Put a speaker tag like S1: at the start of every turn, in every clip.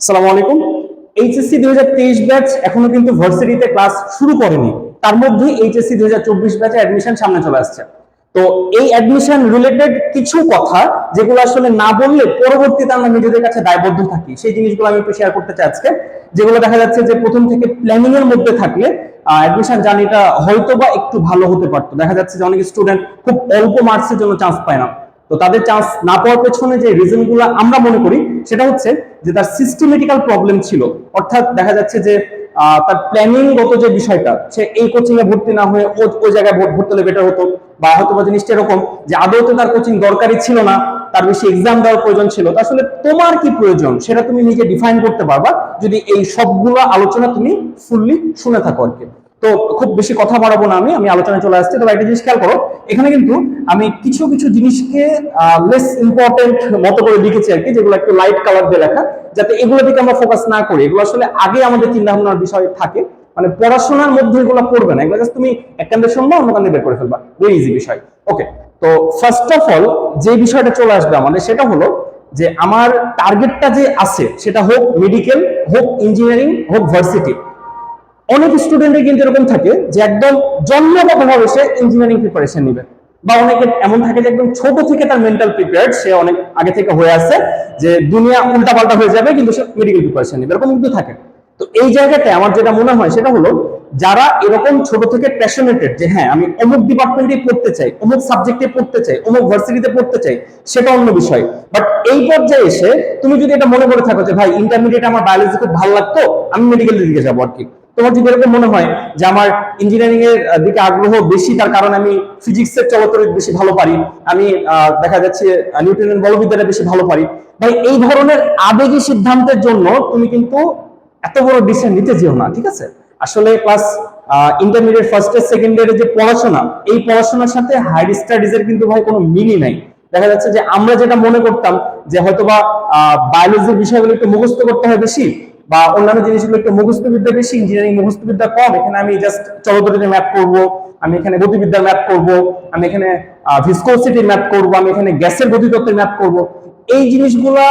S1: আসসালামু আলাইকুম। এইচএসসি দুই হাজার তেইশ ব্যাচ এখনও কিন্তু ভার্সিটিতে ক্লাস শুরু করেনি। তার মধ্যে এইচএসসি দুই হাজার চব্বিশ ব্যাচে অ্যাডমিশন সামনে চলে আসছে। তো এই অ্যাডমিশন রিলেটেড কিছু কথা যেগুলো আসলে না বললে পরবর্তীতে আমরা নিজেদের কাছে দায়বদ্ধ থাকি। সেই জিনিসগুলো আমি একটু শেয়ার করতে চাই আজকে। যেগুলো দেখা যাচ্ছে যে প্রথম থেকে প্ল্যানিং এর মধ্যে থাকলে অ্যাডমিশন জার্নিটা হয়তো বা একটু ভালো হতে পারতো। দেখা যাচ্ছে যে অনেক স্টুডেন্ট খুব অল্প মার্কসের জন্য চান্স পায় না। তো তাদের চান্স না পাওয়ার পেছনে যে রিজনগুলো আমরা মনে করি, সেটা হচ্ছে যে তার সিস্টেমেটিক্যাল প্রবলেম ছিল। অর্থাৎ দেখা যাচ্ছে যে তার প্ল্যানিং গত যে বিষয়টা, সে এই কোচিং এ ভর্তি না হয়ে ওই জায়গায় ভর- ভর্তি হলে বেটার হতো। বা হয়তো বা জিনিসটা এরকম যে আদৌ তার কোচিং দরকারই ছিল না, তার বেশি এক্সাম দেওয়ার প্রয়োজন ছিল। আসলে তোমার কি প্রয়োজন? সেটা তুমি নিজে ডিফাইন করতে পারবা। যদি এই সবগুলো আলোচনা তুমি ফুললি শুনে থাকো আর কি। তো খুব বেশি কথা বাড়াবো না আমি আমি আলোচনায় চলে আসছি। তবে একটা জিনিস খেয়াল করো, এখানে কিন্তু আমি কিছু কিছু জিনিসকে লেস ইম্পর্টেন্ট মতো করে লিখেছি আর কি, যেগুলো একটু লাইট কালার দিয়ে লেখা, যাতে এগুলো দিকে আমরা ফোকাস না করি। এগুলো আসলে আগে আমাদের চিন্তা ভাবনার বিষয় থাকে। মানে পড়াশোনার মধ্যে এগুলো পড়বে না। এগুলো জাস্ট তুমি এক কান্দে শুনবা, অন্য কান্দে বের করে ফেলবা। ভেরি ইজি বিষয়। ওকে তো ফার্স্ট অফ অল যে বিষয়টা চলে আসবে আমাদের, সেটা হলো যে আমার টার্গেটটা যে আছে, সেটা হোক মেডিকেল হোক ইঞ্জিনিয়ারিং হোক ভার্সিটি অনেক স্টুডেন্টের কিন্তু এরকম থাকে যে একদম জন্মগতভাবে সে ইঞ্জিনিয়ারিং প্রিপারেশন নিবে। বা অনেকের এমন থাকে যে একদম ছোট থেকে তার মেন্টাল প্রিপেয়ার্ড সে অনেক আগে থেকে হয়ে আছে যে দুনিয়া উল্টাপাল্টা হয়ে যাবে, কিন্তু সে মেডিকেল প্রিপারেশন নিবে। এরকম কিন্তু থাকে। তো এই জায়গাতে আমার যেটা মনে হয় সেটা হলো, যারা এরকম ছোট থেকে প্যাশনেটেড যে হ্যাঁ আমি অমুক ডিপার্টমেন্টে পড়তে চাই, অমুক সাবজেক্টে পড়তে চাই, অমুক ভার্সিটিতে পড়তে চাই, সেটা অন্য বিষয়। বাট এই পর্যায়ে এসে তুমি যদি এটা মনে করে থাকো যে, ভাই ইন্টারমিডিয়েট আমার বায়োলজি খুব ভালো লাগতো, আমি মেডিকেলের দিকে যাব আর কি। তোমার যদি এরকম মনে হয় যে আমার ইঞ্জিনিয়ারিং এর দিকে আগ্রহ বেশি, তার কারণ আমি ফিজিক্সের চলতরিত বেশি ভালো পারি, আমি দেখা যাচ্ছে নিউটনের বলবিদ্যাটা বেশি ভালো পারি। ভাই, এই ধরনের আবেগী সিদ্ধান্তের জন্য তুমি কিন্তু এত বড় ডিসিশন নিতে যেও না, ঠিক আছে? আসলে class intermediate first year second ইয়ারের যে পড়াশোনা, এই পড়াশোনার সাথে হায়ার স্টাডিজ এর কিন্তু ভাই কোনো মিলই নাই। দেখা যাচ্ছে যে আমরা যেটা মনে করতাম যে হয়তোবা বায়োলজির বিষয়গুলো একটু মুখস্থ করতে হয় বেশি বা অন্যান্য জিনিসগুলো একটু মুখস্থ বিদ্যা বেশি ইঞ্জিনিয়ারিং মুখস্থ বিদ্যা কম, এখানে আমি জাস্ট চলতরিতে ম্যাপ করব, আমি এখানে গতিবিদ্যার ম্যাপ করব, আমি এখানে ভিসকোসিটি ম্যাপ করব, আমি এখানে গ্যাসের গতিতত্ত্বের ম্যাপ করব। এই জিনিসগুলা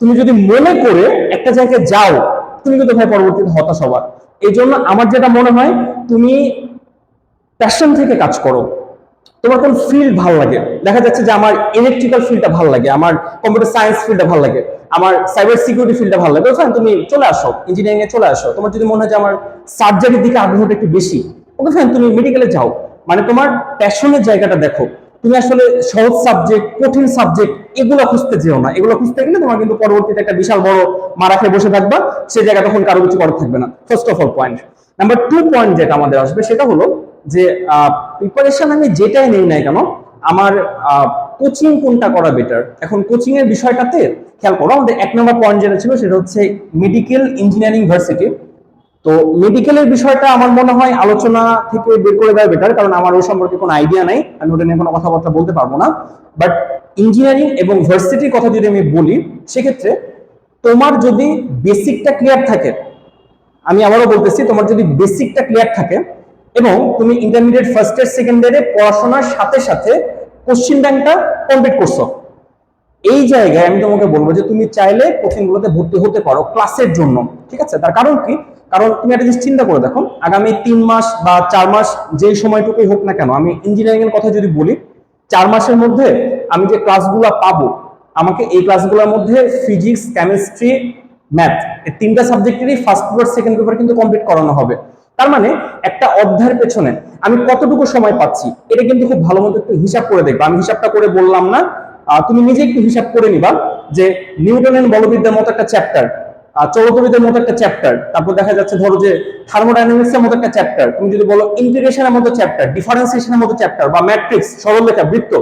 S1: তুমি যদি মনে করে একটা জায়গায় যাও, তুমি কিন্তু ভাই পরবর্তীতে হতাশ হবার। এই জন্য আমার যেটা মনে হয়, তুমি প্যাশন থেকে কাজ করো। তোমার কোন ফিল্ড ভালো লাগে? দেখা যাচ্ছে যে আমার ইলেকট্রিক্যাল ফিল্ডটা ভালো লাগে, আমার কম্পিউটার সায়েন্স ফিল্ডটা ভালো লাগে, আমার সাইবার সিকিউরিটি ফিল্ডটা ভালো লাগে। ওখানে তুমি চলে আসো ইঞ্জিনিয়ারিং এ চলে আসো। তোমার যদি মনে হয় যে আমার সার্জারির দিকে আগ্রহটা একটু বেশি ওকে ফাইন তুমি মেডিকেলে যাও। মানে তোমার প্যাশনের জায়গাটা দেখো। তুমি আসলে সহজ সাবজেক্ট কঠিন সাবজেক্ট এগুলো খুঁজতে যেও না। এগুলো খুঁজতে গেলে তোমার কিন্তু পরবর্তীতে একটা বিশাল বড় মারা খেয়ে বসে থাকবা। সে জায়গা তখন কারও কিছু করার থাকবে না। First of all point number two point যেটা আমাদের আসবে, সেটা হলো যে প্রিপারেশন আমি যেটাই নেই না কেন, আমার কোচিং কোনটা করা বেটার এখন কোচিং এর বিষয়টাতে খেয়াল করো, আমাদের এক নম্বর পয়েন্ট যেটা ছিল সেটা হচ্ছে মেডিকেল ইঞ্জিনিয়ারিং ভার্সিটি তো মেডিকেলের বিষয়টা আমার মনে হয় আলোচনা থেকে বের করে দেওয়া বেটার কারণ আমার ওই সম্পর্কে কোনো আইডিয়া নাই, আমি ওটা নিয়ে কোনো কথাবার্তা বলতে পারব না। বাট ইঞ্জিনিয়ারিং এবং ভার্সিটির কথা যদি আমি বলি, সেক্ষেত্রে তোমার যদি বেসিকটা ক্লিয়ার থাকে, আমি আবারও বলতেছি, তোমার যদি বেসিকটা ক্লিয়ার থাকে এবং তুমি ইন্টারমিডিয়েট ফার্স্ট ইয়ার সেকেন্ড ইয়ারে পড়াশোনার সাথে সাথে কোশ্চিন ব্যাংকটা কমপ্লিট করছ। এই জায়গায় আমি তোমাকে বলব যে তুমি চাইলে কোচিংগুলোতে ভর্তি হতে পারো ক্লাসের জন্য, ঠিক আছে? তার কারণ কি? কারণ তুমি একটা জিনিস চিন্তা করে দেখো, আগামী তিন মাস বা চার মাস যেই সময়টুকুই হোক না কেন, আমি ইঞ্জিনিয়ারিং এর কথা যদি বলি, চার মাসের মধ্যে আমি যে ক্লাসগুলো পাবো, আমাকে এই ক্লাসগুলোর মধ্যে ফিজিক্স কেমিস্ট্রি ম্যাথ এই তিনটা সাবজেক্টেরই ফার্স্ট পেপার সেকেন্ড পেপার কিন্তু কমপ্লিট করানো হবে। তার মানে একটা অধ্যায়ের পেছনে আমি কতটুকু সময় পাচ্ছি, এটা কিন্তু খুব ভালো মতো একটু হিসাব করে দেখব। আমি হিসাবটা করে বললাম না। তুমি নিজে একটু হিসাব করে নিবা যে নিউটনের বলবিদ্যার মতো একটা চ্যাপ্টার চলতবিদের মতো একটা চ্যাপ্টার তারপর দেখা যাচ্ছে ধরো যে থার্মোডাইনামিক্স এর মতো একটা চ্যাপ্টার তুমি যদি বলো ইন্টিগ্রেশনের মতো চ্যাপ্টার ডিফারেন্সিয়েশনের মতো চ্যাপ্টার বা ম্যাট্রিক্স সরলরেখা, বৃত্ত,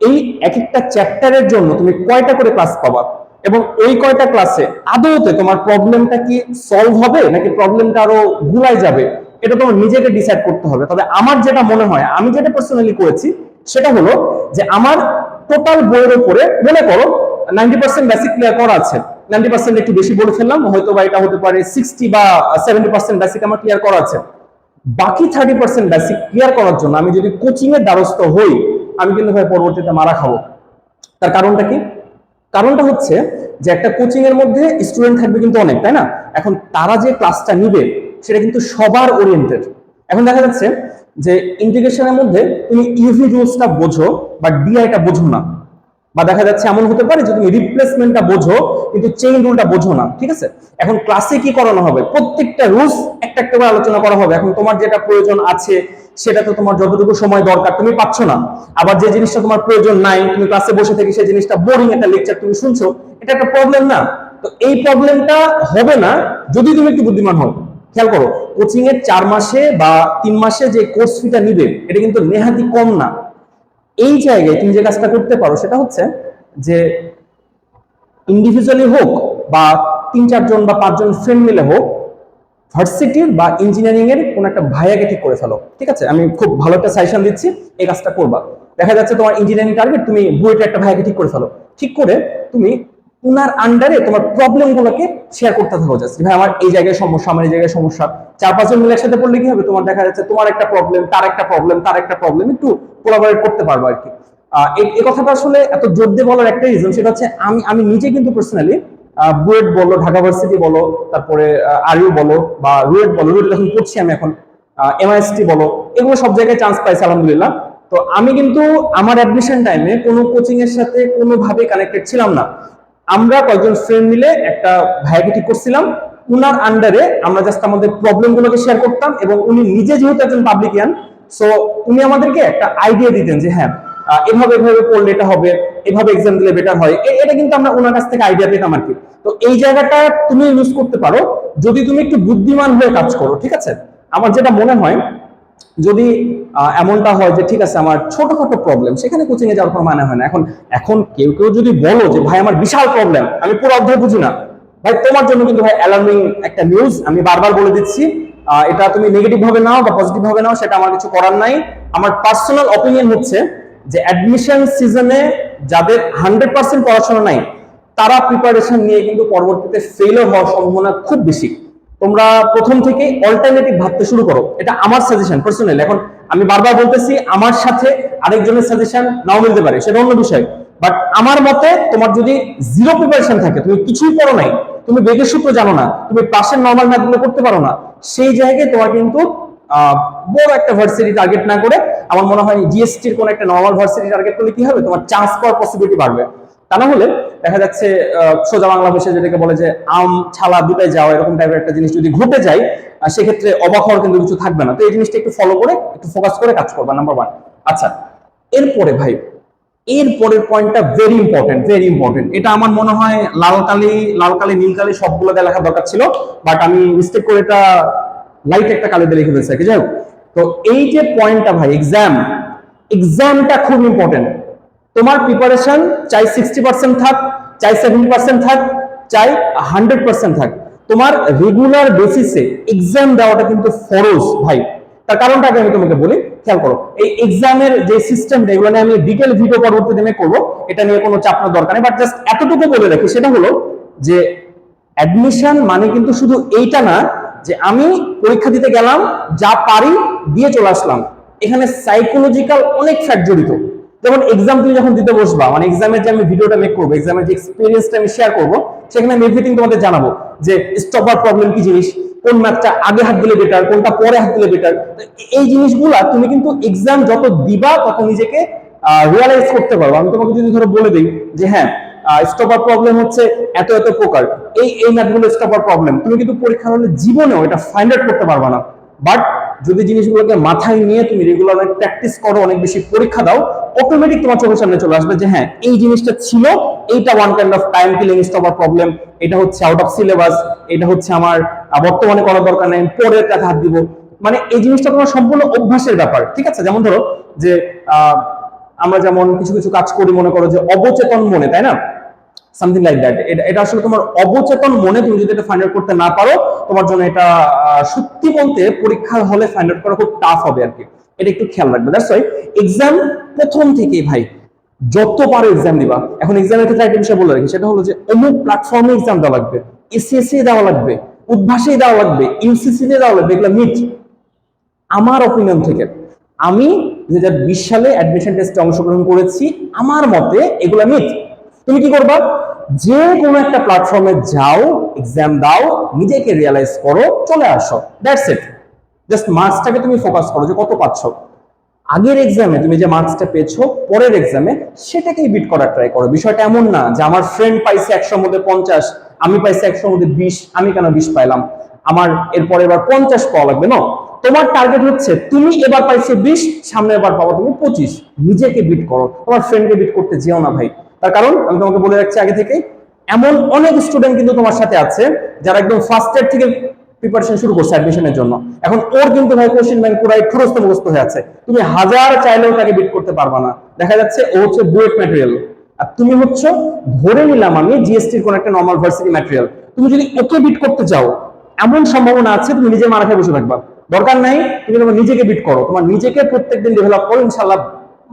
S1: এই এক একটা চ্যাপ্টারের জন্য তুমি কয়টা করে ক্লাস পাবা? এবং ওই কয়টা ক্লাসে আদৌতে তোমার প্রবলেমটা কি সলভ হবে নাকি প্রবলেমটা আরও গুলাই যাবে? এটা তোমার নিজেকে ডিসাইড করতে হবে। তবে আমার যেটা মনে হয়, আমি যেটা পার্সোনালি করেছি, সেটা হলো যে আমার টোটাল বইয়ের উপরে মনে করো নাইনটি পার্সেন্ট বেসিক ক্লিয়ার করা আছে। নাইনটি পার্সেন্ট একটু বেশি বলে ফেললাম, হয়তো বা এটা হতে পারে সিক্সটি বা সেভেন্টি পার্সেন্ট বেসিক আমার ক্লিয়ার করা আছে। বাকি থার্টি পার্সেন্ট বেসিক ক্লিয়ার করার জন্য আমি যদি কোচিং এর দ্বারস্থ হই, আমি কিন্তু ভাই পরবর্তীতে মারা খাব। তার কারণটা কি? কারণটা হচ্ছে যে একটা কোচিং এর মধ্যে স্টুডেন্ট থাকবে কিন্তু অনেক, তাই না? এখন তারা যে ক্লাসটা নিবে, সেটা কিন্তু সবার ওরিয়েন্টেড এখন দেখা যাচ্ছে যে ইন্টিগ্রেশনের মধ্যে তুমি ইউভি রুলসটা বোঝো, বা ডিআইটা বোঝো না। বা দেখা যাচ্ছে এমন হতে পারে যে তুমি রিপ্লেসমেন্টটা বোঝো, কিন্তু চেইন রুলটা বোঝো না, ঠিক আছে? এখন ক্লাসে কি করানো হবে? প্রত্যেকটা রুলস একটা একটা করে আলোচনা করা হবে। এখন তোমার যেটা প্রয়োজন আছে সেটা তো তোমার যতটুকু সময় দরকার তুমি পাচ্ছ না। আবার যে জিনিসটা তোমার প্রয়োজন নাই, তুমি ক্লাসে বসে থেকে সেই জিনিসটা বোরিং একটা লেকচার তুমি শুনছো, এটা একটা প্রবলেম না। তো এই প্রবলেমটা হবে না, যদি তুমি একটু বুদ্ধিমান হও। খেয়াল করো কোচিং এর চার মাসে বা তিন মাসে যে কোর্স ফিটা নিবে, এটা কিন্তু নেহাতি কম না। এই জায়গায় তুমি যে কাজটা করতে পারো সেটা হচ্ছে যে ইন্ডিভিজুয়ালি হোক বা তিন, চারজন বা পাঁচজন ফ্রেন্ড মিলে হোক ভার্সিটির বা ইঞ্জিনিয়ারিং এর কোন একটা ভাইয়াকে ঠিক করে ফেলো। ঠিক আছে? আমি খুব ভালো একটা সাজেশন দিচ্ছি, এই কাজটা করবা। দেখা যাচ্ছে তোমার ইঞ্জিনিয়ারিং টার্গেট তুমি বুয়েটের একটা ভাইয়াকে ঠিক করে ফেলো। ঠিক করে তুমি উনার আন্ডারে তোমার প্রবলেম গুলোকে শেয়ার করতে থাকো জাস্ট ভাই, আমার এই জায়গায় সমস্যা, আমার এই জায়গায় সমস্যা। চার পাঁচজন মিলে একসাথে পড়লে কি হবে? তোমার দেখা যাচ্ছে তোমার একটা প্রবলেম তার একটা প্রবলেম তার একটা প্রবলেম একটু কোলাবোরেট করতে পারব আর কি। এই কথাটা আসলে এত জোর দিয়ে বলার একটা রিজন সেটা হচ্ছে আমি আমি নিজে কিন্তু পার্সোনালি বুয়েট বলো, ঢাকা ভার্সিটি বলো, তারপরে আরইউ বলো, বা রুয়েট বলো রুয়েট যখন পড়ছি আমি এখন। এমআইএসটি বলো, এগুলো সব জায়গায় চান্স পাইছি, আলহামদুলিল্লাহ। তো আমি কিন্তু আমার অ্যাডমিশন টাইমে কোনো কোচিং এর সাথে কোনোভাবে কানেক্টেড ছিলাম না। আমরা কয়েকজন ফ্রেন্ড মিলে একটা ভাইয়াকে করছিলাম। উনার আন্ডারে আমরা জাস্ট আমাদের প্রবলেম গুলোকে শেয়ার করতাম এবং উনি নিজে যেহেতু একজন পাবলিকিয়ান সো উনি আমাদেরকে একটা আইডিয়া দিতেন যে হ্যাঁ এভাবে এভাবে পড়লে এটা হবে, এভাবে এক্সাম দিলে বেটার হয়। এটা কিন্তু আমরা ওনার কাছ থেকে আইডিয়া পেতাম আর কি। তো এই জায়গাটা তুমি ইউজ করতে পারো। যদি তুমি একটু বুদ্ধিমান হয়ে কাজ করো, ঠিক আছে? আমার যেটা মনে হয় যদি এমনটা হয় যে ঠিক আছে আমার ছোটখাটো প্রবলেম সেখানে কোচিং এ যাওয়ার কোনো মানে হয় না। এখন এখন কেউ কেউ যদি বলো যে, ভাই, আমার বিশাল প্রবলেম আমি পুরো অধ্যায় বুঝি না। ভাই, তোমার জন্য কিন্তু ভাই অ্যালার্মিং একটা নিউজ আমি বারবার বলে দিচ্ছি। এটা তুমি নেগেটিভ ভাবে নাও বা পজিটিভ ভাবে নাও, সেটা আমার কিছু করার নাই। আমার পার্সোনাল অপিনিয়ন হচ্ছে যে অ্যাডমিশন সিজনে যাদের হান্ড্রেড পার্সেন্ট পড়াশোনা নাই, তারা প্রিপারেশন নিয়ে কিন্তু পরবর্তীতে ফেলিওর হওয়ার সম্ভাবনা খুব বেশি। তোমরা প্রথম থেকে অল্টারনেটিভ ভাবতে শুরু করো। এটা আমার সাজেশন পার্সোনালি এখন আমি বারবার বলতেছি, আমার সাথে আরেকজনের সাজেশন নাও মিলতে পারে, সেটা অন্য বিষয়। বাট আমার মতে, তোমার যদি জিরো প্রিপারেশন থাকে, তুমি কিছুই করো নাই, তুমি বেগের সূত্র জানো না, তুমি পাশের নর্মাল ম্যাথগুলো করতে পারো না, সেই জায়গায় তোমার কিন্তু বড় একটা ভার্সিটি টার্গেট না করে, আমার মনে হয় জিএসটির কোন একটা নর্মাল ভার্সিটি টার্গেট করলে কি হবে? তোমার চান্স পাওয়ার পসিবিলিটি বাড়বে। তা না হলে দেখা যাচ্ছে সোজা বাংলা ভাষায় যেটাকে বলে যে আম ছালা দুটাই যাওয়া এরকম টাইপের একটা জিনিস যদি ঘটে যায় সেক্ষেত্রে অবাক হওয়ার কিন্তু কিছু থাকবে না। তো এই জিনিসটা একটু ফলো করে একটু ফোকাস করে কাজ করবা নাম্বার ওয়ান আচ্ছা এরপরে ভাই এর পরের পয়েন্টটা ভেরি ইম্পর্টেন্ট ভেরি ইম্পর্টেন্ট এটা আমার মনে হয় লাল কালি লাল কালি নীল কালি সবগুলো দিয়ে লেখা দরকার ছিল বাট আমি মিস্টেক করে এটা লাইট একটা কালি দিয়ে লিখে ফেলছি কি, যাই তো এই যে পয়েন্টটা ভাই এক্সাম এক্সামটা খুব ইম্পর্টেন্ট তোমার প্রিপারেশন চাই সিক্সটি পার্সেন্ট থাক চাই সেভেন্টি পার্সেন্ট থাক, চাই হান্ড্রেড পার্সেন্ট থাক। তোমার রেগুলার বেসিসে এক্সাম দেওয়াটা কিন্তু ফরজ ভাই। তার কারণটা আমি তোমাকে বলি, খেয়াল করো, এই এক্সামের যে সিস্টেম এগুলো নিয়ে আমি ডিটেল ভিডিও পরবর্তী দিনে করব, এটা নিয়ে কোনো চাপ নেওয়ার দরকার নেই। বাট জাস্ট এতটুকু বলে রাখি, সেটা হলো যে অ্যাডমিশন মানে কিন্তু শুধু এইটা না, যে আমি পরীক্ষা দিতে গেলাম, যা পারি, দিয়ে চলে আসলাম। এখানে সাইকোলজিক্যাল অনেক ফ্যাক্ট জড়িত। যেমন এক্সাম তুমি যখন দিতে বসবা মানে এক্সামের যে আমি ভিডিওটা মেক করব এক্সামের যে এক্সপিরিয়েন্সটা আমি শেয়ার করব, সেখানে আমি এভরিথিং তোমাদের জানাব যে স্টপার প্রবলেম কি জিনিস, কোন ম্যাথটা আগে হাত দিলে বেটার কোনটা পরে হাত দিলে বেটার এই জিনিসগুলা তুমি কিন্তু এক্সাম যত দিবা, তত নিজেকে রিয়ালাইজ করতে পারব। আমি তোমাকে যদি ধরো বলে দিই যে হ্যাঁ স্টপার প্রবলেম হচ্ছে এত এত প্রকার। এই এই ম্যাথগুলো স্টপার প্রবলেম তুমি কিন্তু পরীক্ষার হলে জীবনেও এটা ফাইন্ড আউট করতে পারবে না। বাট যদি জিনিসগুলোকে মাথায় নিয়ে তুমি রেগুলার প্র্যাকটিস করো, অনেক বেশি পরীক্ষা দাও অটোমেটিক তোমার চোখের সামনে চলে আসবে যে হ্যাঁ এই জিনিসটা ছিল, এইটা one kind of time killing stopper problem এটা হচ্ছে আউট অফ সিলেবাস এটা হচ্ছে আমার বর্তমানে করার দরকার নেই, পরের কাছে হাত দিব। মানে এই জিনিসটা তোমার সম্পূর্ণ অভ্যাসের ব্যাপার, ঠিক আছে? যেমন ধরো যে আমরা যেমন কিছু কিছু কাজ করি, মনে করো যে অবচেতন মনে, তাই না? সামথিং লাইক দ্যাট এটা আসলে তোমার অবচেতন মনে তুমি যদি এটা ফাইন্ড আউট করতে না পারো, তোমার জন্য এটা সত্যি বলতে পরীক্ষার হলে ফাইন্ড আউট করা খুব টাফ হবে আর কি। এটা একটু খেয়াল রাখবে। দ্যাটস ওয়াই এক্সাম প্রথম থেকেই ভাই, যত পারো এক্সাম দিবা এখন এক্সামের ক্ষেত্রে একটা বিষয় বলে রাখি, সেটা হলো যে অমুক প্ল্যাটফর্মে এক্সাম দেওয়া লাগবে এসএসসি দেওয়া লাগবে, উদ্ভাসে দেওয়া লাগবে ইউসিসি দেওয়া লাগবে, এগুলো মিট আমার অপিনিয়ন থেকে, আমি দুই হাজার বিশ সালে অ্যাডমিশন টেস্টে অংশগ্রহণ করেছি, আমার মতে এগুলো মিথ তুমি কি করবা? যে কোনো একটা প্ল্যাটফর্মে যাও এক্সাম দাও, নিজেকে রিয়ালাইজ করো, চলে আসো। দ্যাটস ইট জাস্ট মার্কসটাকে তুমি ফোকাস করো যে কত পাচ্ছ। আগের এক্সামে তুমি যে মার্কসটা পেয়েছ, পরের এক্সামে সেটাকেই বিট করার ট্রাই করো। বিষয়টা এমন না যে আমার ফ্রেন্ড পাইছে একশোর মধ্যে পঞ্চাশ, আমি পাইছি একশোর মধ্যে বিশ, আমি কেন বিশ পাইলাম? আমার এরপরে এবার পঞ্চাশ পাওয়া লাগবে না তোমার টার্গেট হচ্ছে তুমি এবার পাইছো বিশ, সামনে এবার পাবো তুমি পঁচিশ। নিজেকে বিট করো। তোমার ফ্রেন্ডকে বিট করতে যেও না ভাই। তার কারণ আমি তোমাকে বলে রাখছি আগে থেকে এমন অনেক স্টুডেন্ট কিন্তু তোমার সাথে আছে যারা একদম ফার্স্ট ইয়ার থেকে প্রিপারেশন শুরু করছে অ্যাডমিশনের জন্য। এখন ওর কিন্তু ভাই কোশ্চেন ব্যাংক পুরাই ঠুরস্ত মুখস্ত হয়ে আছে। তুমি হাজার চাইলেও তাকে বিট করতে পারবা না। দেখা যাচ্ছে ও হচ্ছে বুয়েট ম্যাটেরিয়াল আর তুমি হচ্ছে ধরে নিলাম আমি জিএসটির কোন একটা নর্মাল ভার্সিটি ম্যাটেরিয়াল তুমি যদি ওকে বিট করতে চাও, এমন সম্ভাবনা আছে, তুমি নিজে মারা খেয়ে বসে থাকবা। দরকার নাই, তুমি তোমার নিজেকে বিট করো। তোমার নিজেকে প্রত্যেকদিন ডেভেলপ করো ইনশাল্লাহ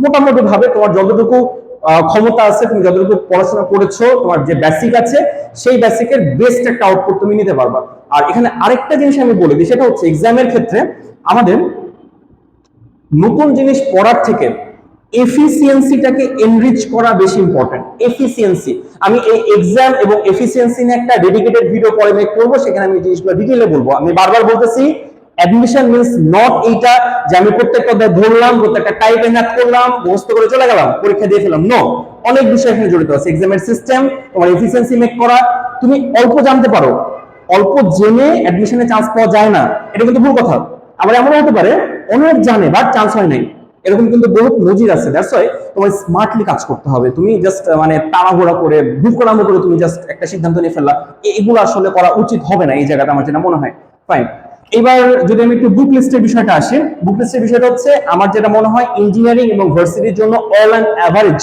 S1: মোটামুটি ভাবে তোমার যতটুকু ক্ষমতা আছে, তুমি যতটুকু পড়াশোনা করেছ, তোমার যে বেসিক আছে, সেই বেসিকের বেস্ট একটা আউটপুট তুমি নিতে পারবা। আর এখানে আরেকটা জিনিস আমি বলে দিই, সেটা হচ্ছে এক্সামের ক্ষেত্রে আমাদের নতুন জিনিস পড়ার থেকে এফিসিয়েন্সিটাকে এনরিচ করা বেশি ইম্পর্টেন্ট এফিসিয়েন্সি আমি এই এক্সাম এবং এফিসিয়েন্সি নিয়ে একটা ডেডিকেটেড ভিডিও পরে মেক করব, সেখানে আমি জিনিসগুলো ডিটেলে বলব। আমি বারবার বলতেছি অ্যাডমিশন মিন্স নট এইটা যে আমি প্রত্যেকটা অধ্যায় ধরলাম, প্রত্যেকটা টাইপে ম্যাথ করলাম, মুখস্থ করে চলে গেলাম, পরীক্ষা দিয়ে ফেলাম নো অনেক বিষয় এখানে জড়িত আছে। এক্সামের সিস্টেম তোমার এফিসিয়েন্সি মেক করা, তুমি অল্প জানতে পারো। অল্প জেনে অ্যাডমিশনে চান্স পাওয়া যায় না। এটা কিন্তু ভুল কথা। আবার এমন হতে পারে, অনেক জানে বাট চান্স হয় নাই। এরকম কিন্তু বহুত নজির আছে। দ্যাটস ওয়াই তোমার স্মার্টলি কাজ করতে হবে। তুমি জাস্ট মানে তাড়াহুড়া করে ভুকরামো করে তুমি জাস্ট একটা সিদ্ধান্ত নিয়ে ফেললা। এগুলো আসলে করা উচিত হবে না এই জায়গাটা আমার যেটা মনে হয়। ফাইন এবার যদি আমি একটু বুক লিস্টের বিষয়টা আসি বুক লিস্টের বিষয়টা হচ্ছে আমার যেটা মনে হয় ইঞ্জিনিয়ারিং এবং ভার্সিটির জন্য all and average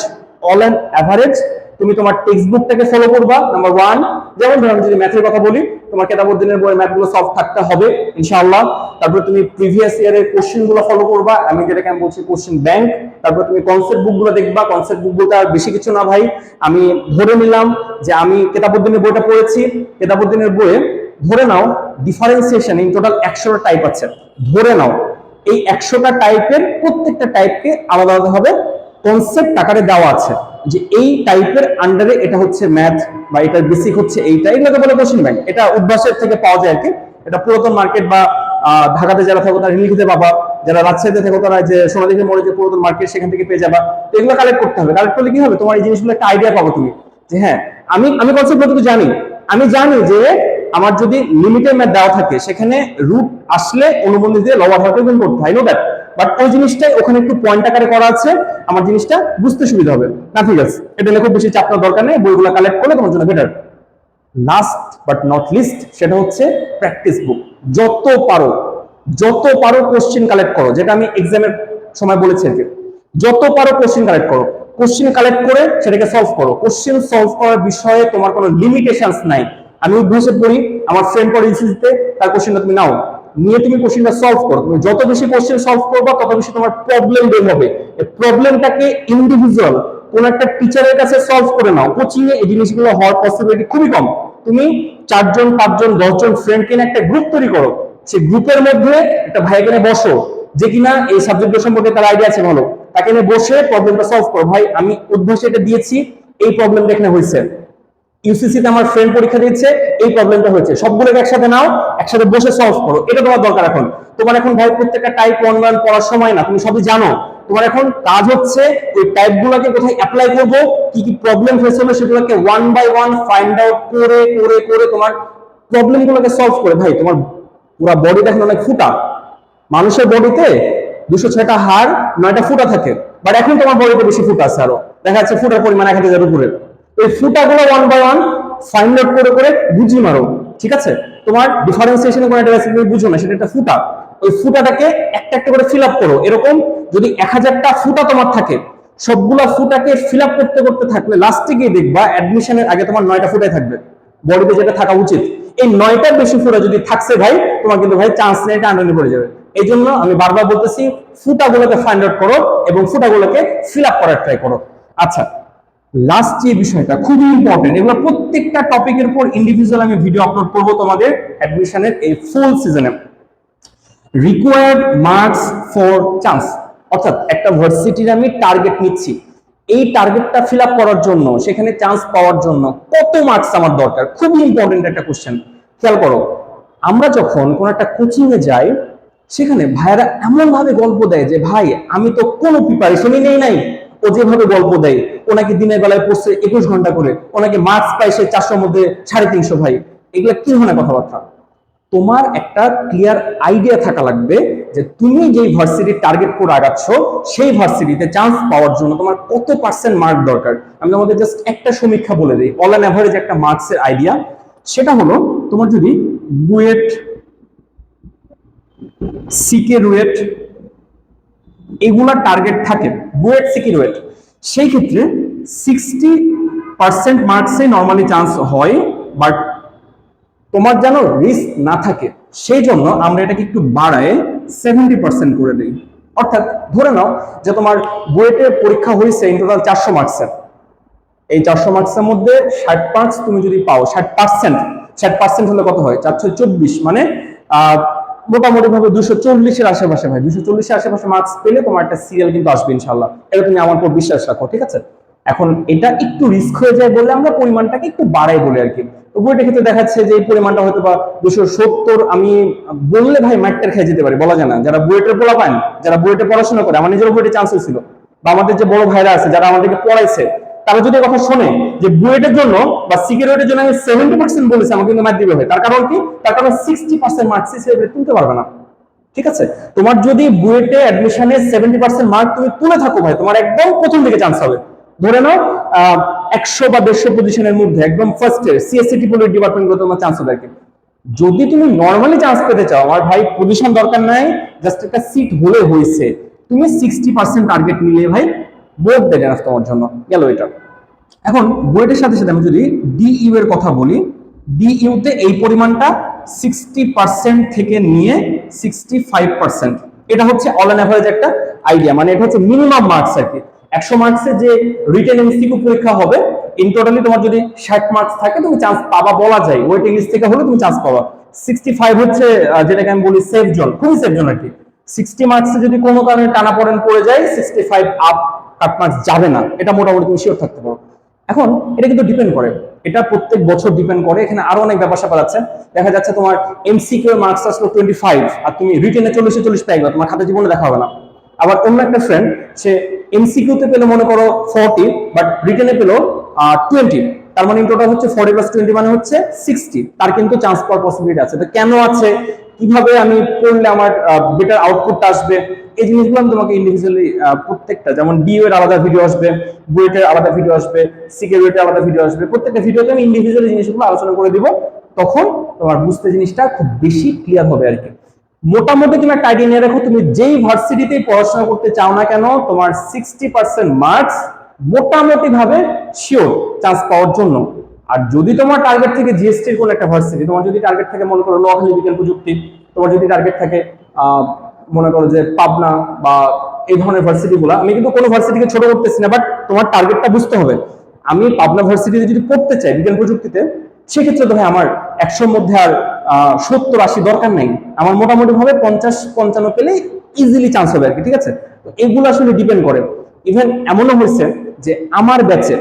S1: all and average তুমি তোমার টেক্সট বুকটাকে ফলো করবা নাম্বার ওয়ান যেমন ধরো যদি ম্যাথের কথা বলি, তোমার কেতাবুদ্দিনের বইয়ের ম্যাথগুলো সলভ থাকতে হবে, ইনশাআল্লাহ। তারপর তুমি প্রিভিয়াস ইয়ারের কোশ্চেনগুলো ফলো করবা, আমি যেটাকে আমি বলছি কোশ্চেন ব্যাংক তারপর তুমি কনসেপ্ট বুকগুলো দেখবা কনসেপ্ট বুক বলতে আর বেশি কিছু না ভাই। আমি ধরে নিলাম যে আমি কেতাবুদ্দিনের বইটা পড়েছি, কেতাবুদ্দিনের বইয়ে ধরে নাও ডিফারেন্সিয়েশন ইন টোটাল একশোটা টাইপ আছে। ধরে নাও, এই একশোটা টাইপের প্রত্যেকটা টাইপকে আলাদা আলাদা হবে কনসেপ্ট আকারে দেওয়া আছে। যে এই টাইপের আন্ডারে এটা হচ্ছে ম্যাথ বা এটার বেসিক হচ্ছে এইটা এগুলোকে বলে কোশ্চেন ব্যাংক এটা উদ্ভাসের থেকে পাওয়া যায় আর কি। এটা পুরাতন মার্কেট বা ঢাকাতে যারা থাকো তারা লিখিতে পাবা। যারা রাজশাহীতে থাকো তারা যে সোনাদিঘি মোড়ে যে পুরাতন মার্কেট সেখান থেকে পেয়ে যাবা। তো এগুলো কালেক্ট করতে হবে। কালেক্ট করলে কি হবে? তোমার এই জিনিসগুলো একটা আইডিয়া পাবো তুমি। যে হ্যাঁ আমি আমি কনসেপ্ট জানি। আমি জানি যে আমার যদি লিমিটেড ম্যাথ দেওয়া থাকে, সেখানে রুট আসলে অনুবন্ধী দিয়ে লবার হাতে গুণ করতে হয় নো দ্যাট বাট ওই জিনিসটাই ওখানে একটু পয়েন্ট আকারে করা আছে, আমার জিনিসটা বুঝতে সুবিধা হবে। না, ঠিক আছে। এটা খুব বেশি চাপ দরকার নেই, বইগুলো কালেক্ট করলে তোমার জন্য better last but not least সেটা হচ্ছে প্র্যাকটিস বুক যত পারো যত পারো কোশ্চেন কালেক্ট করো, যেটা আমি এক্সামের সময় বলেছি আর যত পারো কোশ্চেন কালেক্ট করো। কোশ্চেন কালেক্ট করে সেটাকে সলভ করো। কোশ্চেন সলভ করার বিষয়ে তোমার কোনো লিমিটেশনস নাই। আমি অভ্যাসে পড়ি আমার ফ্রেন্ড পড়ে ইনস্টিটিউটে তার কোশ্চেনটা তুমি নাও। নিয়ে তুমি কোশ্চেনটা সলভ করো। তুমি যত বেশি কোশ্চেন সলভ করবা, তত বেশি তোমার প্রবলেম বের হবে। এই প্রবলেমটাকে ইন্ডিভিজুয়াল কোন একটা টিচারের কাছে সলভ করে নাও। কোচিং এ এই জিনিসগুলো হওয়ার পসিবিলিটি খুবই কম। তুমি চারজন, পাঁচজন, দশজন ফ্রেন্ড নিয়ে একটা গ্রুপ তৈরি করো। সেই গ্রুপের মধ্যে একটা ভাইকে নিয়ে বসো, যে কিনা এই সাবজেক্ট সম্পর্কে তার আইডিয়া আছে ভালো। তাকে নিয়ে বসে প্রবলেমটা সলভ করো। ভাই, আমি উদ্ভাসে এটা দিয়েছি, এই প্রবলেমটা এখানে হয়েছে। ইউসিসিতে আমার ফ্রেন্ড পরীক্ষা দিচ্ছে এই প্রবলেমটা হয়েছে। সবগুলোকে একসাথে নাও, একসাথে বসে সলভ করো। এটা তোমার দরকার এখন। তোমার এখন ভাই প্রত্যেকটা টাইপ ওয়ান ওয়ান পড়ার সময় না, তুমি সবই জানো। তোমার এখন কাজ হচ্ছে ওই টাইপগুলোকে কোথায় অ্যাপ্লাই করব, কি কি প্রবলেম ফেস হলো সেগুলোকে one by one find out করে করে করে তোমার প্রবলেম গুলোকে সলভ করে। ভাই, তোমার পুরো বডি দেখেন অনেক ফুটা। মানুষের বডিতে দুশো ছয়টা হাড়, নয়টা ফুটা থাকে। বাট এখন তোমার বডিতে বেশি ফুটা আছে আরও। দেখা যাচ্ছে ফুটার পরিমাণ এক হাজার উপরে। এই ফুটাগুলো one by one find out করে করে বুঝি মারো, ঠিক আছে? তোমার ডিফারেন্সিয়েশনে কোনো একটা রেসিপি বুঝো না, সেটা একটা ফুটা। ওই ফুটাটাকে একটা একটা করে ফিল আপ করো। এরকম যদি এক হাজারটা ফুটা তোমার থাকে, সবগুলা ফুটাকে ফিল আপ করতে করতে থাকলে লাস্টে গিয়ে দেখবা অ্যাডমিশনের আগে তোমার নয়টা ফুটাই থাকবে। বডিতে যেটা থাকা উচিত। এই নয়টার বেশি ফুটা যদি থাকছে ভাই, তোমার কিন্তু ভাই চান্স নেই এটা আন্ডারনি পড়ে যাবে। এই জন্য আমি বারবার বলতেছি, ফুটাগুলোকে ফাইন্ড আউট করো এবং ফুটাগুলোকে ফিল আপ করার ট্রাই করো। আচ্ছা লাস্ট যে বিষয়টা, খুবই ইম্পর্টেন্ট এগুলো প্রত্যেকটা টপিকের উপর ইন্ডিভিজুয়াল আমি ভিডিও আপলোড করব তোমাদের অ্যাডমিশনের এই ফুল সিজনে রিকোয়ার্ড মার্কস ফর চান্স অর্থাৎ একটা ভার্সিটির আমি টার্গেট নিচ্ছি। এই টার্গেটটা ফিল আপ করার জন্য, সেখানে চান্স পাওয়ার জন্য কত মার্কস আমার দরকার? খুবই ইম্পর্টেন্ট একটা কোশ্চেন খেয়াল করো, আমরা যখন কোন একটা কোচিং এ যাই, সেখানে ভাইয়ারা এমন ভাবে গল্প দেয় যে, ভাই, আমি তো কোনো প্রিপারেশনই নেই নাই। ও যেভাবে গল্প দেয় ওনাকে দিনের বেলায় পড়ছে একুশ ঘণ্টা করে ওনাকে মার্কস পায় সে চারশোর মধ্যে সাড়ে তিনশো ভাই। এগুলা কি ধরনের কথাবার্তা? তোমার একটা ক্লিয়ার আইডিয়া থাকা লাগবে যে তুমি যেই ভার্সিটির টার্গেট করে আগাচ্ছ, সেই ভার্সিটিতে চান্স পাওয়ার জন্য তোমার কত পার্সেন্ট মার্ক দরকার? আমি তোমাদের জাস্ট একটা সমীক্ষা বলে দিই অল অ্যান অ্যাভারেজ একটা মার্কসের আইডিয়া সেটা হলো, তোমার যদি বুয়েট সিকে রুয়েট এগুলার টার্গেট থাকে, বুয়েট সিকি রুয়েট সেই ক্ষেত্রে সিক্সটি পার্সেন্ট মার্কসে নর্মালি চান্স হয় বাট তোমার যেন রিস্ক না থাকে, সেই জন্য আমরা এটাকে একটু বাড়ায় সেভেন্টি পার্সেন্ট করে দিই। অর্থাৎ ধরে নাও যে তোমার বুয়েটে পরীক্ষা হয়েছে ইন টোটাল চারশো মার্কসের এই চারশো মার্কসের মধ্যে ষাট মার্কস তুমি যদি পাও, ষাট পার্সেন্ট ষাট পার্সেন্ট হলে কত হয়? চারশো চব্বিশ মানে মোটামুটি ভাবে দুশো চল্লিশের আশেপাশে ভাই, দুশো চল্লিশের আশেপাশে মার্কস পেলে তোমার একটা সিরিয়াল কিন্তু আসবে ইনশাল্লাহ এটা তুমি আমার উপর বিশ্বাস রাখো, ঠিক আছে? এখন এটা একটু রিস্ক হয়ে যায় বলে আমরা পরিমাণটাকে একটু বাড়াই বলি আর কি। বইটা ক্ষেত্রে দেখাচ্ছে যে এই পরিমাণটা হয়তো বা দুশো সত্তর আমি বললে ভাই মাইকটার খেয়ে যেতে পারি, বলা যায় না। যারা বুয়েটের পোলা পান যারা বুয়েটে পড়াশোনা করে, আমার নিজেরও বুয়েটে চান্স হয়েছিল। বা আমাদের যে বড় ভাইরা আছে, যারা আমাদেরকে পড়াইছে তারা যদি কথা শোনে যে বুয়েটের জন্য বা সিকিউরিটির জন্য আমি সেভেন্টি পার্সেন্ট বলেছি, আমাকে কিন্তু ম্যাথ দিবে হয় তার কারণ কি? তার কারণ সিক্সটি পার্সেন্ট মার্কস হিসেবে তুলতে পারবে না। ঠিক আছে? তোমার যদি বুয়েটে অ্যাডমিশনে সেভেন্টি পার্সেন্ট মার্ক তুমি তুলে থাকো ভাই, তোমার একদম প্রথম দিকে চান্স হবে। ধরে নাও একশো বা দেড়শো পজিশনের মধ্যে, একদম ফার্স্ট ইয়ার সিএসসি টিপুলের ডিপার্টমেন্টগুলো তোমার চান্স হবে আর কি। যদি তুমি নর্মালি চান্স পেতে চাও, আমার ভাই পজিশন দরকার নাই জাস্ট একটা সিট হলে হয়েছে। তুমি সিক্সটি পার্সেন্ট টার্গেট নিলে ভাই দেবে না তোমার জন্য গেল এটা। এখন বুয়েটের সাথে সাথে আমি যদি ডিইউ এর কথা বলি ডিইউ তে এই পরিমাণটা সিক্সটি পার্সেন্ট থেকে নিয়ে সিক্সটি ফাইভ পার্সেন্ট এটা হচ্ছে অল অ্যান অ্যাভারেজ একটা আইডিয়া মানে এটা হচ্ছে মিনিমাম মার্কস আর কি। একশো মার্কসের যে রিটেন এমসিকিউ পরীক্ষা হবে ইন টোটালি তোমার যদি ষাট মার্কস থাকে, তুমি চান্স পাবা বলা যায়। ওয়েটিং লিস্ট থেকে হলে তুমি চান্স পাবা। সিক্সটি ফাইভ হচ্ছে যেটাকে আমি বলি সেফ জোন খুবই সেফ জোন আর কি। সিক্সটি মার্কসে যদি কোনো কারণে টানা পড়েন, পড়ে যায় sixty five up cut marks যাবে না, এটা মোটামুটি তুমি শিওর থাকতে পারো। এখন এটা কিন্তু ডিপেন্ড করে, এটা প্রত্যেক বছর ডিপেন্ড করে, এখানে আরও অনেক ব্যাপার স্যাপার আছে। দেখা যাচ্ছে তোমার এমসিকিউ মার্কস আসলো টোয়েন্টি ফাইভ আর তুমি রিটেনে চল্লিশে চল্লিশ পেয়ে তোমার খাতা জীবনে দেখা হবে না। আবার অন্য একটা ফ্রেন্ড সে এমসিকিউ তে পেল মনে করো ফর্টি বাট রিটেনে পেল টোয়েন্টি তার মানে টোটাল হচ্ছে ফর্টি প্লাস টোয়েন্টি মানে হচ্ছে সিক্সটি তার কিন্তু চান্স পাওয়ার পসিবিলিটি আছে। তো কেন আছে? কীভাবে আমি পড়লে আমার বেটার আউটপুটটা আসবে? এই জিনিসগুলো আমি তোমাকে ইন্ডিভিজুয়ালি প্রত্যেকটা, যেমন ডিও এর আলাদা ভিডিও আসবে বুয়েটের আলাদা ভিডিও আসবে সিকিউরিটির আলাদা ভিডিও আসবে, প্রত্যেকটা ভিডিওতে আমি ইন্ডিভিজুয়ালি জিনিসগুলো আলোচনা করে দিব, তখন তোমার বুঝতে জিনিসটা খুব বেশি ক্লিয়ার হবে আর কি। মোটামুটি তুমি একটা আইডিয়া নিয়ে রাখো তুমি যেই ভার্সিটিতে পড়াশোনা করতে চাও না কেন, তোমার সিক্সটি পার্সেন্ট মার্কস মোটামুটি ভাবে শিওর চান্স পাওয়ার জন্য। আর যদি তোমার টার্গেট থেকে জিএসটির কোন একটা ভার্সিটি তোমার যদি টার্গেট থাকে মনে করো নোয়াখালী বিজ্ঞান প্রযুক্তি তোমার যদি টার্গেট থাকে মনে করো যে পাবনা বা এই ধরনের ভার্সিটি গুলা, আমি কিন্তু কোনো ভার্সিটিকে ছোট করতেছি না বাট তোমার টার্গেটটা বুঝতে হবে। আমি পাবনা ভার্সিটিতে যদি পড়তে চাই বিজ্ঞান প্রযুক্তিতে সেক্ষেত্রে তো ভাই আমার একশোর মধ্যে আর সত্তর, আশি দরকার নেই। আমার মোটামুটি ভাবে পঞ্চাশ, পঞ্চান্ন পেলে ইজিলি চান্স হবে আর কি, ঠিক আছে? তো এগুলো আসলে ডিপেন্ড করে। ইভেন এমনও হয়েছে যে আমার ব্যাচে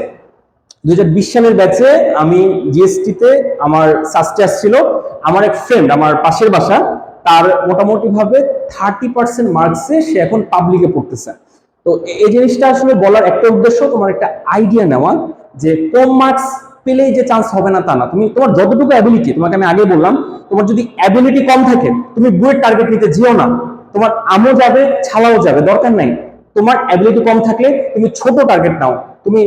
S1: দুই হাজার বিশ সালের ব্যাচে আমি জিএসটি তে আমার সাস্টে আসছিল, আমার এক ফ্রেন্ড আমার পাশের বাসা, তার মোটামুটি ভাবে থার্টি পার্সেন্ট মার্কসে সে এখন পাবলিকে পড়তেছে। তো এই জিনিসটা আসলে বলার একটা উদ্দেশ্য, তোমার একটা আইডিয়া নেওয়া যে কম মার্কস পেলেই যে চান্স হবে না তা না। তুমি, তোমার যতটুকু অ্যাবিলিটি তোমাকে আমি আগে বললাম, তোমার যদি অ্যাবিলিটি কম থাকে, তুমি বুয়েট টার্গেট নিতে যেও না, তোমার আমও যাবে, ছালাও যাবে, দরকার নাই। তোমার অ্যাবিলিটি কম থাকলে তুমি ছোট টার্গেট নাও। তুমি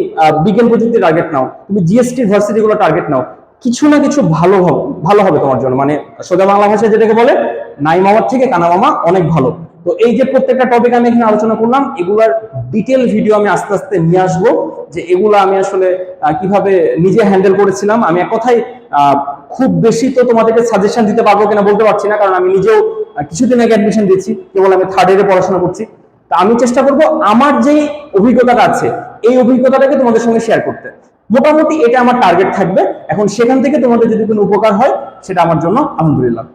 S1: বিজ্ঞান প্রযুক্তি টার্গেট নাও, তুমি জিএসটি ভার্সিটি গুলো টার্গেট নাও, কিছু না কিছু ভালো হবে ভালো হবে তোমার জন্য। মানে সোজা বাংলা ভাষায় যেটাকে বলে, নাই মামার থেকে কানা মামা অনেক ভালো। তো এই যে প্রত্যেকটা টপিক আমি এখানে আলোচনা করলাম, এগুলার ডিটেল ভিডিও আমি আস্তে আস্তে নিয়ে আসব, যে এগুলো আমি আসলে কীভাবে নিজে হ্যান্ডেল করেছিলাম। আমি এক কথাই খুব বেশি তো তোমাদেরকে সাজেশন দিতে পারব কিনা বলতে পারছি না, কারণ আমি নিজেও কিছুদিন আগে অ্যাডমিশন দিচ্ছি কেবল আমি থার্ড ইয়ারে পড়াশোনা করছি। তা আমি চেষ্টা করব আমার যে অভিজ্ঞতাটা আছে, এই অভিজ্ঞতাটাকে তোমাদের সঙ্গে শেয়ার করতে। মোটামুটি এটা আমার টার্গেট থাকবে। এখন সেখান থেকে তোমাদের যদি কোনো উপকার হয়, সেটা আমার জন্য আলহামদুলিল্লাহ।